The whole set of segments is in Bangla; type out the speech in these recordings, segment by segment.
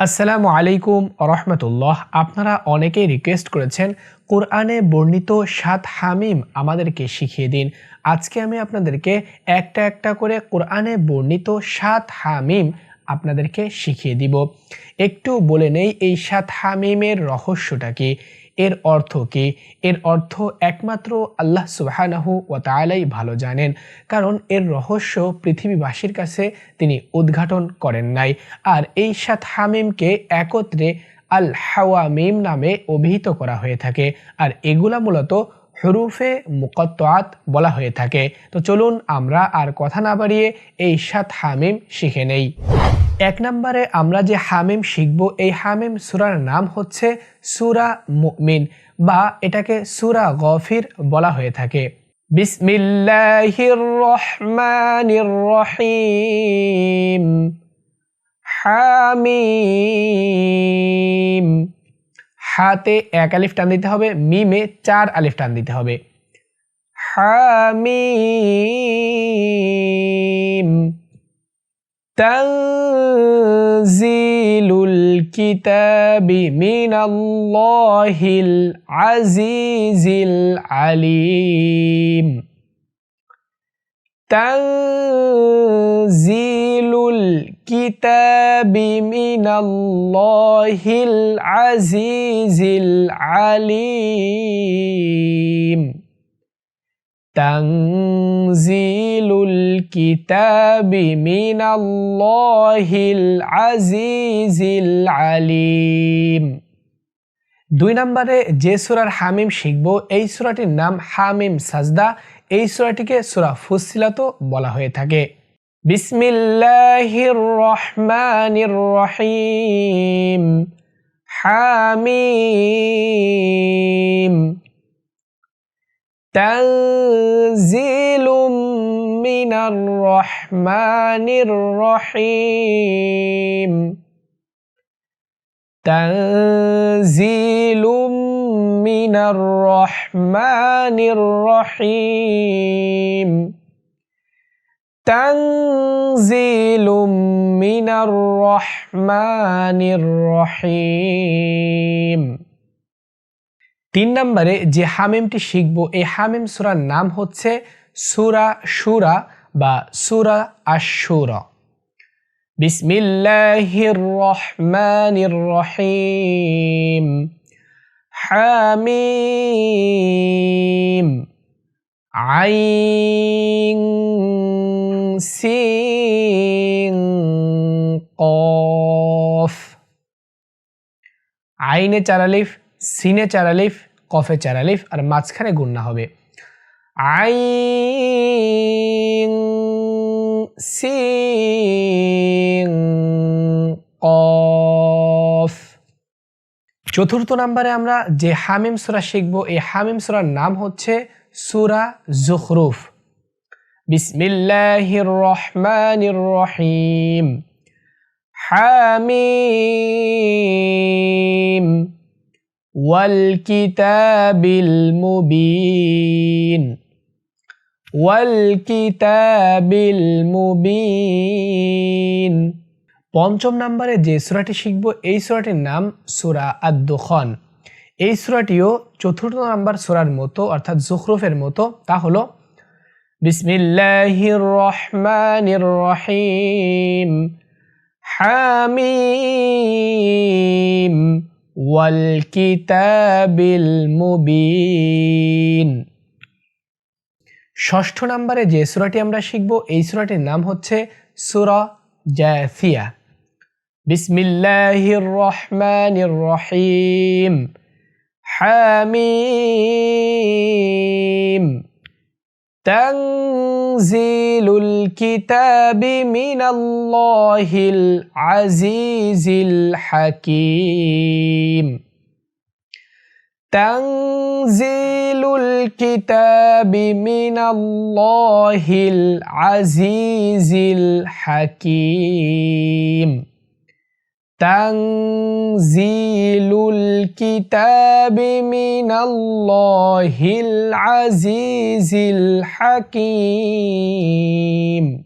আসসালামু আলাইকুম রহমতুল্লাহ। আপনারা অনেকেই রিকোয়েস্ট করেছেন, কোরআনে বর্ণিত সাত হামিম আমাদেরকে শিখিয়ে দিন। আজকে আমি আপনাদেরকে একটা একটা করে কোরআনে বর্ণিত সাত হামিম আপনাদেরকে শিখিয়ে দিব। একটু বলে নেই এই সাত হামিমের রহস্যটা কি? এর অর্থ কি? এর অর্থ একমাত্র আল্লাহ সুবাহানাহু ও তালাই ভালো জানেন। কারণ এর রহস্য পৃথিবীবাসীর কাছে তিনি উদ্ঘাটন করেন নাই। আর এই সাত হামিমকে একত্রে আল হাওয়ামিম নামে অভিহিত করা হয়ে থাকে। আর এগুলা মূলত হরুফে মুকত্তাত বলা হয়ে থাকে। তো চলুন আমরা আর কথা না বাড়িয়ে এই সাত হামিম শিখে নেই। এক নম্বরে আমরা যে হামিম শিখব, এই হামিম সুরার নাম হচ্ছে সুরা মুমিন বা এটাকে সুরা গফির বলা হয়ে থাকে। রহিম হামিম। হাতে এক আলিফ টান দিতে হবে, মিমে চার আলিফ টান দিতে হবে। হামিম। تنزيل الكتاب من الله العزيز العليم. تنزيل الكتاب من الله العزيز العليم. تنزيل الكتاب من الله العزيز العليم দুই নম্বরে যে সুরার হামিম শিখব এই সুরাটির নাম হামিম সাজদা এই সুরাটিকে সুরা ফুসিলাত বলা হয়ে থাকে বিসমিল্লাহির রহমানির রহিম হামিম تنزيل من الرحمن الرحيم تنزيل من الرحمن الرحيم تنزيل من الرحمن الرحيم তিন নম্বরে যে হামিমটি শিখব এই হামিম সুরার নাম হচ্ছে সুরা সুরা বা সুরা আশুরা বিসমিল্লাহির রহমানির রহিম হামিম। আইন সিন কফ। আইনে চারালিফ সিনে চার আলিফ, কফে চার আলিফ, আর মাঝখানে গুন্না হবে। আই কফ চতুর্থ নাম্বারে আমরা যে হামিম সুরা শিখব, এই হামিম সুরার নাম হচ্ছে সুরা জুখরুফ। বিসমিল্লাহির রহমানির রহিম। হামিম والكتاب المبين والكتاب المبين পঞ্চম নম্বরে যে সুরাটি শিখব এই সুরাটির নাম সুরা আদ্দুখন এই সুরাটিও চতুর্থ নাম্বার সুরার মতো অর্থাৎ জুখরুফের মতো তা হলো বিসমিল্লাহির রহমানির রহিম হামিম ওয়ালকিতাবিল মুবিন ষষ্ঠ নাম্বারে যে সুরাটি আমরা শিখব, এই সুরাটির নাম হচ্ছে সুরা জাফিয়া। বিসমিল্লাহির রহমানির রহিম হামিম تنزيل الكتاب من الله العزيز الحكيم. تنزيل الكتاب من الله العزيز الحكيم. তাংজিলুল কিতাবি মিনাল্লাহিল আজিজিল হাকিম।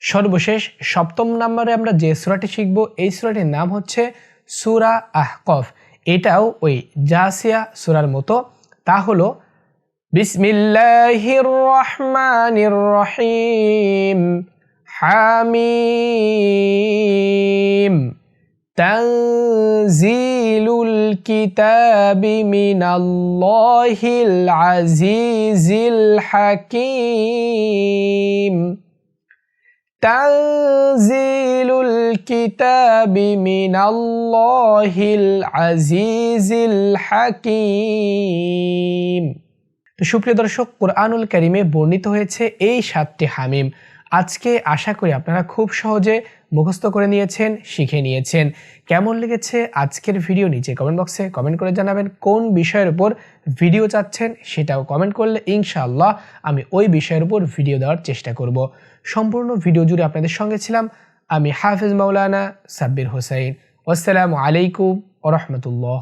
সর্বশেষ সপ্তম নম্বরে আমরা যে সুরাটি শিখব, এই সুরাটির নাম হচ্ছে সুরা আহকফ। এটাও ওই জাসিয়া সুরার মতো। তা হল, বিসমিল্লাহির রহমানির রহিম। হামিম تنزيل الكتاب من الله العزيز الحكيم تنزيل الكتاب من الله العزيز الحكيم তো সুপ্রিয় দর্শক কোরআনুল করিমে বর্ণিত হয়েছে এই সাতটি হামিম আজকে আশা করি আপনারা খুব সহজে মুখস্থ করে নিয়েছেন, শিখে নিয়েছেন। কেমন লেগেছে আজকের ভিডিও নিচে কমেন্ট বক্সে কমেন্ট করে জানাবেন। কোন বিষয়ের উপর ভিডিও চাচ্ছেন সেটাও কমেন্ট করলে ইনশাআল্লাহ আমি ওই বিষয়ের উপর ভিডিও দেওয়ার চেষ্টা করব। সম্পূর্ণ ভিডিও জুড়ে আপনাদের সঙ্গে ছিলাম আমি হাফিজ মাওলানা সাব্বির হোসাইন। আসসালামু আলাইকুম ও রহমতুল্লাহ।